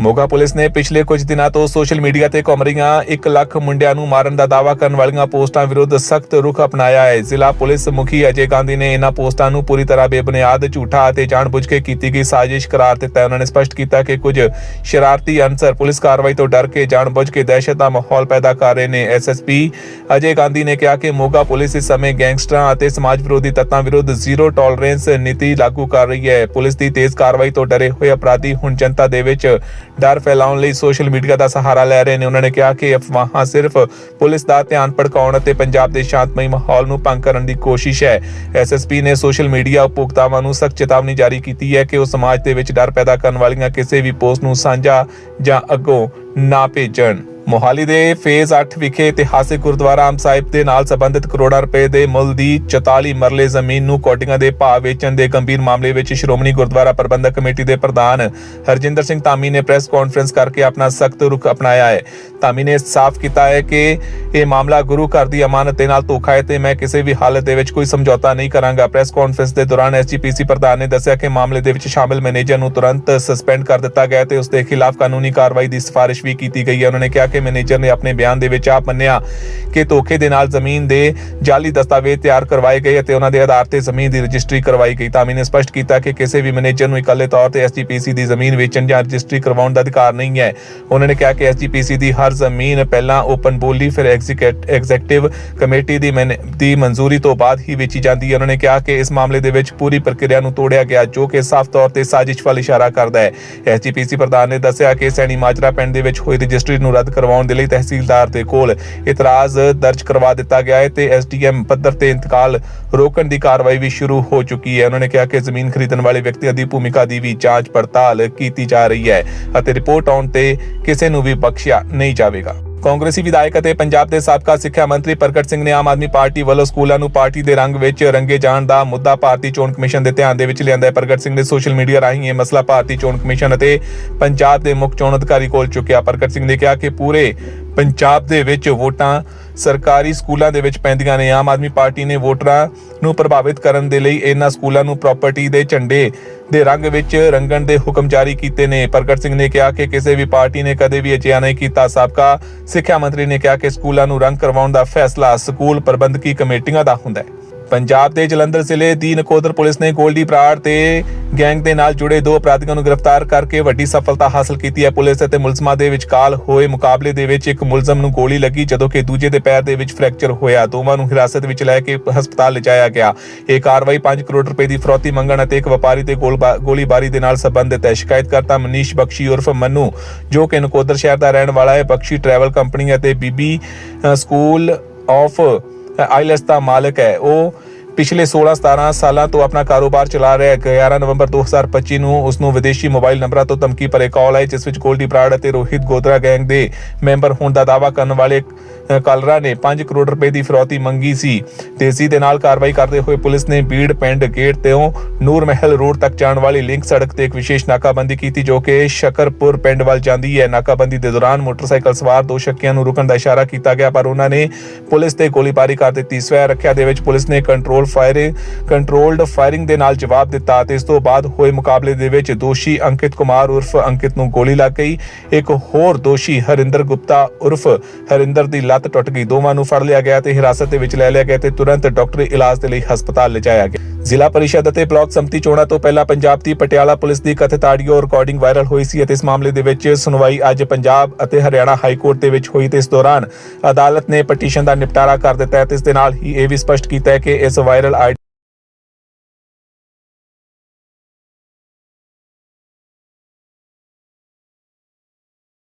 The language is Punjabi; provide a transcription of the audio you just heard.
ਮੋਗਾ ਪੁਲਿਸ ਨੇ ਪਿਛਲੇ ਕੁਝ ਦਿਨਾਂ ਤੋਂ ਸੋਸ਼ਲ ਮੀਡੀਆ ਤੇ ਘੁੰਮ ਰਹੀਆਂ 1 ਲੱਖ ਮੁੰਡਿਆਂ ਨੂੰ ਮਾਰਨ ਦਾ ਦਾਅਵਾ ਕਰਨ ਵਾਲੀਆਂ ਪੋਸਟਾਂ ਵਿਰੁੱਧ ਸਖਤ ਰੁਖ ਅਪਣਾਇਆ ਹੈ। ਜ਼ਿਲ੍ਹਾ ਪੁਲਿਸ ਮੁਖੀ ਅਜੇ ਗਾਂਧੀ ਨੇ ਇਹਨਾਂ ਪੋਸਟਾਂ ਨੂੰ ਪੂਰੀ ਤਰ੍ਹਾਂ ਬੇਬੁਨਿਆਦ, ਝੂਠਾ ਅਤੇ ਜਾਣਬੁੱਝ ਕੇ ਕੀਤੀ ਗਈ ਸਾਜ਼ਿਸ਼ ਕਰਾਰ ਦਿੱਤਾ। ਉਹਨਾਂ ਨੇ ਸਪਸ਼ਟ ਕੀਤਾ ਕਿ ਕੁਝ ਸ਼ਰਾਰਤੀ ਅਨਸਰ ਪੁਲਿਸ ਕਾਰਵਾਈ ਤੋਂ ਡਰ ਕੇ ਜਾਣਬੁੱਝ ਕੇ ਦਹਿਸ਼ਤ ਦਾ ਮਾਹੌਲ ਪੈਦਾ ਕਰ ਰਹੇ ਨੇ। ਐਸਐਸਪੀ ਅਜੇ ਗਾਂਧੀ ਨੇ ਕਿਹਾ ਕਿ ਮੋਗਾ ਪੁਲਿਸ ਇਸ ਸਮੇਂ ਗੈਂਗਸਟਰਾਂ ਅਤੇ ਸਮਾਜ ਵਿਰੋਧੀ ਤੱਤਾਂ ਵਿਰੁੱਧ ਜ਼ੀਰੋ ਟੋਲਰੈਂਸ ਨੀਤੀ ਲਾਗੂ ਕਰ ਰਹੀ ਹੈ। ਪੁਲਿਸ ਦੀ ਤੇਜ਼ ਕਾਰਵਾਈ ਤੋਂ ਡਰੇ ਹੋਏ ਅਪਰਾਧੀ ਹੁਣ ਜਨਤਾ ਦੇ ਵਿੱਚ ਡਰ ਫੈਲਾਉਣ ਲਈ ਸੋਸ਼ਲ ਮੀਡੀਆ ਦਾ ਸਹਾਰਾ ਲੈ ਰਹੇ ਨੇ। ਉਹਨਾਂ ਨੇ ਕਿਹਾ ਕਿ ਅਫਵਾਹਾਂ ਸਿਰਫ ਪੁਲਿਸ ਦਾ ਧਿਆਨ ਭੜਕਾਉਣ ਅਤੇ ਪੰਜਾਬ ਦੇ ਸ਼ਾਂਤਮਈ ਮਾਹੌਲ ਨੂੰ ਭੰਗ ਕਰਨ ਦੀ ਕੋਸ਼ਿਸ਼ ਹੈ। ਐਸਐਸਪੀ ਨੇ ਸੋਸ਼ਲ ਮੀਡੀਆ ਉਪਭੋਗਤਾਵਾਂ ਨੂੰ ਸਖਤ ਚੇਤਾਵਨੀ ਜਾਰੀ ਕੀਤੀ ਹੈ ਕਿ ਉਹ ਸਮਾਜ ਦੇ ਵਿੱਚ ਡਰ ਪੈਦਾ ਕਰਨ ਵਾਲੀਆਂ ਕਿਸੇ ਵੀ ਪੋਸਟ ਨੂੰ ਸਾਂਝਾ ਜਾਂ ਅੱਗੋਂ ਨਾ ਭੇਜਣ। ਮੋਹਾਲੀ ਦੇ ਫੇਜ਼ 8 ਵਿਖੇ ਇਤਿਹਾਸਿਕ ਗੁਰਦੁਆਰਾ ਆਮ ਸਾਹਿਬ ਦੇ ਨਾਲ ਸੰਬੰਧਿਤ ਕਰੋੜਾਂ ਰੁਪਏ ਦੇ ਮੁੱਲ ਦੀ 44 ਮਰਲੇ ਜ਼ਮੀਨ ਨੂੰ ਕੋਟੀਆਂ ਦੇ ਭਾਅ ਵੇਚਣ ਦੇ ਗੰਭੀਰ ਮਾਮਲੇ ਵਿੱਚ ਸ਼੍ਰੋਮਣੀ ਗੁਰਦੁਆਰਾ ਪ੍ਰਬੰਧਕ ਕਮੇਟੀ ਦੇ ਪ੍ਰਧਾਨ ਹਰਜਿੰਦਰ ਸਿੰਘ ਧਾਮੀ ਨੇ ਪ੍ਰੈਸ ਕਾਨਫਰੰਸ ਕਰਕੇ ਆਪਣਾ ਸਖਤ ਰੁਖ ਅਪਣਾਇਆ ਹੈ। ਧਾਮੀ ਨੇ ਸਾਫ਼ ਕੀਤਾ ਹੈ ਕਿ ਇਹ ਮਾਮਲਾ ਗੁਰੂ ਘਰ ਦੀ ਅਮਾਨਤ ਦੇ ਨਾਲ ਧੋਖਾ ਹੈ ਤੇ ਮੈਂ ਕਿਸੇ ਵੀ ਹਾਲਤ ਦੇ ਵਿੱਚ ਕੋਈ ਸਮਝੌਤਾ ਨਹੀਂ ਕਰਾਂਗਾ। ਪ੍ਰੈਸ ਕਾਨਫਰੰਸ ਦੇ ਦੌਰਾਨ ਐਸਜੀਪੀਸੀ ਪ੍ਰਧਾਨ ਨੇ ਦੱਸਿਆ ਕਿ ਮਾਮਲੇ ਦੇ ਵਿੱਚ ਸ਼ਾਮਿਲ ਮੈਨੇਜਰ ਨੂੰ ਤੁਰੰਤ ਸਸਪੈਂਡ ਕਰ ਦਿੱਤਾ ਗਿਆ ਹੈ ਤੇ ਉਸ ਦੇ ਖਿਲਾਫ ਕਾਨੂੰਨੀ ਕਾਰਵਾਈ ਦੀ ਸਿਫਾਰਿਸ਼ ਵੀ ਕੀਤੀ ਗਈ ਹੈ। ਉਹਨਾਂ ਨੇ ਕਿਹਾ ਕਿ ਮੈਨੇਜਰ ਨੇ ਆਪਣੇ ਬਿਆਨ ਦੇ ਵਿੱਚ ਆਪ ਮੰਨਿਆ ਕਿ ਧੋਖੇ ਦੇ ਨਾਲ ਜ਼ਮੀਨ ਦੇ ਜਾਲੀ ਦਸਤਾਵੇਜ਼ ਤਿਆਰ ਕਰਵਾਏ ਗਏ ਅਤੇ ਉਹਨਾਂ ਦੇ ਆਧਾਰ ਤੇ ਜ਼ਮੀਨ ਦੀ ਰਜਿਸਟਰੀ ਕਰਵਾਈ ਗਈ। ਧਾਮੀ ਨੇ ਸਪਸ਼ਟ ਕੀਤਾ ਕਿ ਕਿਸੇ ਵੀ ਮੈਨੇਜਰ ਨੂੰ ਇਕੱਲੇ ਤੌਰ ਤੇ ਐਸਜੀਪੀਸੀ ਦੀ ਜ਼ਮੀਨ ਵੇਚਣ ਜਾਂ ਰਜਿਸਟਰੀ ਕਰਵਾਉਣ ਦਾ ਅਧਿਕਾਰ ਨਹੀਂ ਹੈ। ਉਹਨਾਂ ਨੇ ਕਿਹਾ ਕਿ ਐਸਜੀਪੀਸੀ ਦੀ ਹਰ ਜ਼ਮੀਨ ਪਹਿਲਾਂ ਓਪਨ ਬੋਲੀ, ਫਿਰ ਐਗਜ਼ੀਕਿਊਟਿਵ ਕਮੇਟੀ ਦੀ ਦੀ ਮਨਜ਼ੂਰੀ ਤੋਂ ਬਾਅਦ ਹੀ ਵੇਚੀ ਜਾਂਦੀ ਹੈ। ਉਹਨਾਂ ਨੇ ਕਿਹਾ ਕਿ ਇਸ ਮਾਮਲੇ ਦੇ ਵਿੱਚ ਪੂਰੀ ਪ੍ਰਕਿਰਿਆ ਨੂੰ ਤੋੜਿਆ ਗਿਆ, ਜੋ ਕਿ ਸਾਫ਼ ਤੌਰ ਤੇ ਸਾਜ਼ਿਸ਼ ਵੱਲ ਇਸ਼ਾਰਾ ਕਰਦਾ ਹੈ। ਐਸਜੀਪੀਸੀ ਪ੍ਰਧਾਨ ਨੇ ਦੱਸਿਆ ਕਿ ਸੈਣੀ ਮਾਜਰਾ ਪਿੰਡ ਦੇ ਵਿੱਚ ਹੋਈ ਰਜਿਸਟਰੀ ਨੂੰ ਰੱਦ ਕਰਵਾਉਣ ਦੇ ਲਈ ਤਹਿਸੀਲਦਾਰ ਦੇ ਕੋਲ ਇਤਰਾਜ਼ ਦਰਜ ਕਰਵਾ ਦਿੱਤਾ ਗਿਆ ਹੈ ਤੇ ਐਸਡੀਐਮ ਪੱਧਰ ਤੇ ਇੰਤਕਾਲ ਰੋਕਣ ਦੀ ਕਾਰਵਾਈ ਵੀ ਸ਼ੁਰੂ ਹੋ ਚੁੱਕੀ ਹੈ। ਉਹਨਾਂ ਨੇ ਕਿਹਾ ਕਿ ਜ਼ਮੀਨ ਖਰੀਦਣ ਵਾਲੇ ਵਿਅਕਤੀਆਂ ਦੀ ਭੂਮਿਕਾ ਦੀ ਵੀ ਜਾਂਚ ਪੜਤਾਲ ਕੀਤੀ ਜਾ ਰਹੀ ਹੈ ਅਤੇ ਰਿਪੋਰਟ ਆਉਣ ਤੇ ਕਿਸੇ ਨੂੰ ਵੀ ਬਖਸ਼ਿਆ ਨਹੀਂ ਜਾਵੇਗਾ। ਕਾਂਗਰਸੀ ਵਿਧਾਇਕ ਅਤੇ ਪੰਜਾਬ ਦੇ ਸਾਬਕਾ ਸਿੱਖਿਆ ਮੰਤਰੀ ਪ੍ਰਗਟ ਸਿੰਘ ਨੇ ਆਮ ਆਦਮੀ ਪਾਰਟੀ ਵੱਲੋਂ ਸਕੂਲਾਂ ਨੂੰ ਪਾਰਟੀ ਦੇ ਰੰਗ ਵਿੱਚ ਰੰਗੇ ਜਾਣ ਦਾ ਮੁੱਦਾ ਭਾਰਤੀ ਚੋਣ ਕਮਿਸ਼ਨ ਦੇ ਧਿਆਨ ਦੇ ਵਿੱਚ ਲਿਆਂਦਾ ਹੈ। ਪ੍ਰਗਟ ਸਿੰਘ ਨੇ ਸੋਸ਼ਲ ਮੀਡੀਆ ਰਾਹੀਂ ਇਹ ਮਸਲਾ ਭਾਰਤੀ ਚੋਣ ਕਮਿਸ਼ਨ ਅਤੇ ਪੰਜਾਬ ਦੇ ਮੁੱਖ ਚੋਣ ਅਧਿਕਾਰੀ ਕੋਲ ਚੁੱਕਿਆ। ਪ੍ਰਗਟ ਸਿੰਘ ਨੇ ਕਿਹਾ ਕਿ ਪੂਰੇ ਪੰਜਾਬ ਦੇ ਵਿੱਚ ਵੋਟਾਂ ਸਰਕਾਰੀ ਸਕੂਲਾਂ ਦੇ ਵਿੱਚ ਪੈਂਦੀਆਂ ਨੇ। ਆਮ ਆਦਮੀ ਪਾਰਟੀ ਨੇ ਵੋਟਰਾਂ ਨੂੰ ਪ੍ਰਭਾਵਿਤ ਕਰਨ ਦੇ ਲਈ ਇਹਨਾਂ ਸਕੂਲਾਂ ਨੂੰ ਪ੍ਰਾਪਰਟੀ ਦੇ ਝੰਡੇ ਦੇ ਰੰਗ ਵਿੱਚ ਰੰਗਣ ਦੇ ਹੁਕਮ ਜਾਰੀ ਕੀਤੇ ਨੇ। ਪ੍ਰਗਟ ਸਿੰਘ ਨੇ ਕਿਹਾ ਕਿ ਕਿਸੇ ਵੀ ਪਾਰਟੀ ਨੇ ਕਦੇ ਵੀ ਅਜਿਹਾ ਨਹੀਂ ਕੀਤਾ। ਸਾਬਕਾ ਸਿੱਖਿਆ ਮੰਤਰੀ ਨੇ ਕਿਹਾ ਕਿ ਸਕੂਲਾਂ ਨੂੰ ਰੰਗ ਕਰਵਾਉਣ ਦਾ ਫੈਸਲਾ ਸਕੂਲ ਪ੍ਰਬੰਧਕੀ ਕਮੇਟੀਆਂ ਦਾ ਹੁੰਦਾ ਹੈ। ਪੰਜਾਬ ਦੇ ਜਲੰਧਰ ਜ਼ਿਲ੍ਹੇ ਦੀ ਨਕੋਦਰ ਪੁਲਿਸ ਨੇ ਗੋਲਡੀ ਬਰਾੜ ਤੇ ਗੈਂਗ ਦੇ ਨਾਲ ਜੁੜੇ ਦੋ ਅਪਰਾਧੀਆਂ ਨੂੰ ਗ੍ਰਿਫਤਾਰ ਕਰਕੇ ਵੱਡੀ ਸਫਲਤਾ ਹਾਸਲ ਕੀਤੀ ਹੈ। ਪੁਲਿਸ ਅਤੇ ਮੁਲਜ਼ਮਾਂ ਦੇ ਵਿਚਕਾਰ ਹੋਏ ਮੁਕਾਬਲੇ ਦੇ ਵਿੱਚ ਇੱਕ ਮੁਲਜ਼ਮ ਨੂੰ ਗੋਲੀ ਲੱਗੀ, ਜਦੋਂ ਕਿ ਦੂਜੇ ਦੇ ਪੈਰ ਦੇ ਵਿੱਚ ਫ੍ਰੈਕਚਰ ਹੋਇਆ। ਦੋਵਾਂ ਨੂੰ ਹਿਰਾਸਤ ਵਿੱਚ ਲੈ ਕੇ ਹਸਪਤਾਲ ਲਿਜਾਇਆ ਗਿਆ। ਇਹ ਕਾਰਵਾਈ 5 ਕਰੋੜ ਰੁਪਏ ਦੀ ਫਰੌਤੀ ਮੰਗਣ ਅਤੇ ਇੱਕ ਵਪਾਰੀ ਤੇ ਗੋਲਬਾ- ਗੋਲੀਬਾਰੀ ਦੇ ਨਾਲ ਸੰਬੰਧਿਤ ਹੈ। ਸ਼ਿਕਾਇਤਕਰਤਾ ਮਨੀਸ਼ ਬਖਸ਼ੀ ਉਰਫ ਮੰਨੂ, ਜੋ ਕਿ ਨਕੋਦਰ ਸ਼ਹਿਰ ਦਾ ਰਹਿਣ ਵਾਲਾ ਹੈ। ਬਖਸ਼ੀ ਟਰੈਵਲ ਕੰਪਨੀ ਅਤੇ ਬੀਬੀ ਸਕੂਲ ਆਫ ਆਈਲੈਸ ਦਾ ਮਾਲਕ ਹੈ ਉਹ ਪਿਛਲੇ 16-17 ਸਾਲਾਂ ਤੋਂ ਆਪਣਾ ਕਾਰੋਬਾਰ ਚਲਾ ਰਿਹਾ ਹੈ। 11 ਨਵੰਬਰ 2025 ਨੂੰ ਉਸ ਨੂੰ ਵਿਦੇਸ਼ੀ ਮੋਬਾਈਲ ਨੰਬਰਾਂ ਤੋਂ ਧਮਕੀ ਭਰੇ ਕਾਲ ਆਈ ਜਿਸ ਵਿੱਚ ਗੋਲਡੀ ਬਰਾੜ ਅਤੇ ਰੋਹਿਤ ਗੋਦਰਾ ਗੈਂਗ ਦੇ ਮੈਂਬਰ ਹੋਣ ਦਾ ਦਾਅਵਾ ਕਰਨ ਵਾਲੇ ਅ, ਕਾਲਰਾ ਨੇ 5 ਕਰੋੜ ਰੁਪਏ ਦੀ ਫਰੌਤੀ ਮੰਗੀ ਸੀ। ਤੇਜ਼ੀ ਦੇ ਨਾਲ ਕਾਰਵਾਈ ਕਰਦੇ ਹੋਏ ਪੁਲਿਸ ਨੇ ਬੀੜ ਪਿੰਡ ਗੇਟ ਤੋਂ ਨੂਰ ਮਹਿਲ ਰੋਡ ਤੱਕ ਜਾਣ ਵਾਲੀ ਲਿੰਕ ਸੜਕ ਤੇ ਇੱਕ ਵਿਸ਼ੇਸ਼ ਨਾਕਾਬੰਦੀ ਕੀਤੀ ਜੋ ਕਿ ਸ਼ਕਰਪੁਰ ਪਿੰਡ ਵੱਲ ਜਾਂਦੀ ਹੈ। ਨਾਕਾਬੰਦੀ ਦੇ ਦੌਰਾਨ ਮੋਟਰਸਾਈਕਲ ਸਵਾਰ ਦੋ ਸ਼ੱਕੀਆਂ ਨੂੰ ਰੁਕਣ ਦਾ ਇਸ਼ਾਰਾ ਕੀਤਾ ਗਿਆ ਪਰ ਉਹਨਾਂ ਨੇ ਪੁਲਿਸ ਤੇ ਗੋਲੀਬਾਰੀ ਕਰ ਦਿੱਤੀ। ਸਵੈ ਰੱਖਿਆ ਦੇ ਵਿੱਚ ਪੁਲਿਸ ਨੇ ਕੰਟਰੋਲ ਫਾਇਰਿੰਗ ਕੰਟਰੋਲਡ ਫਾਇਰਿੰਗ ਦੇ ਨਾਲ ਜਵਾਬ ਦਿੱਤਾ ਤੇ ਇਸ ਤੋਂ ਬਾਅਦ ਹੋਏ ਮੁਕਾਬਲੇ ਦੇ ਵਿੱਚ ਦੋਸ਼ੀ ਅੰਕਿਤ ਕੁਮਾਰ ਉਰਫ ਅੰਕਿਤ ਨੂੰ ਗੋਲੀ ਲੱਗ ਗਈ। ਇੱਕ ਹੋਰ ਦੋਸ਼ੀ ਹਰਿੰਦਰ ਗੁਪਤਾ ਉਰਫ ਹਰਿੰਦਰ ਦੀ ਲੱਤ ਟੁੱਟ ਗਈ। ਦੋਵਾਂ ਨੂੰ ਫੜ ਲਿਆ ਗਿਆ ਤੇ ਹਿਰਾਸਤ ਦੇ ਵਿੱਚ ਲੈ ਲਿਆ ਗਿਆ ਤੇ ਤੁਰੰਤ ਡਾਕਟਰੀ ਇਲਾਜ ਦੇ ਲਈ ਹਸਪਤਾਲ ਲਿਜਾਇਆ ਗਿਆ। ਜ਼ਿਲ੍ਹਾ ਪਰਿਸ਼ਦ ਅਤੇ ਬਲਾਕ ਸੰਮਤੀ ਚੋਣਾਂ ਤੋਂ ਪਹਿਲਾਂ ਪੰਜਾਬ ਦੀ ਪਟਿਆਲਾ ਪੁਲਿਸ ਦੀ ਕਥਿਤ ਆਡੀਓ ਰਿਕਾਰਡਿੰਗ ਵਾਇਰਲ ਹੋਈ ਸੀ ਅਤੇ ਇਸ ਮਾਮਲੇ ਦੇ ਵਿੱਚ ਸੁਣਵਾਈ ਅੱਜ ਪੰਜਾਬ ਅਤੇ ਹਰਿਆਣਾ ਹਾਈ ਕੋਰਟ ਦੇ ਵਿੱਚ ਹੋਈ ਤੇ ਇਸ ਦੌਰਾਨ ਅਦਾਲਤ ਨੇ ਪਟੀਸ਼ਨ ਦਾ ਨਿਪਟਾਰਾ ਕਰ ਦਿੱਤਾ ਹੈ ਤੇ ਇਸ ਦੇ ਨਾਲ ਹੀ ਇਹ ਵੀ ਸਪਸ਼ਟ ਕੀਤਾ ਹੈ ਕਿ ਇਸ ਵਾਇਰਲ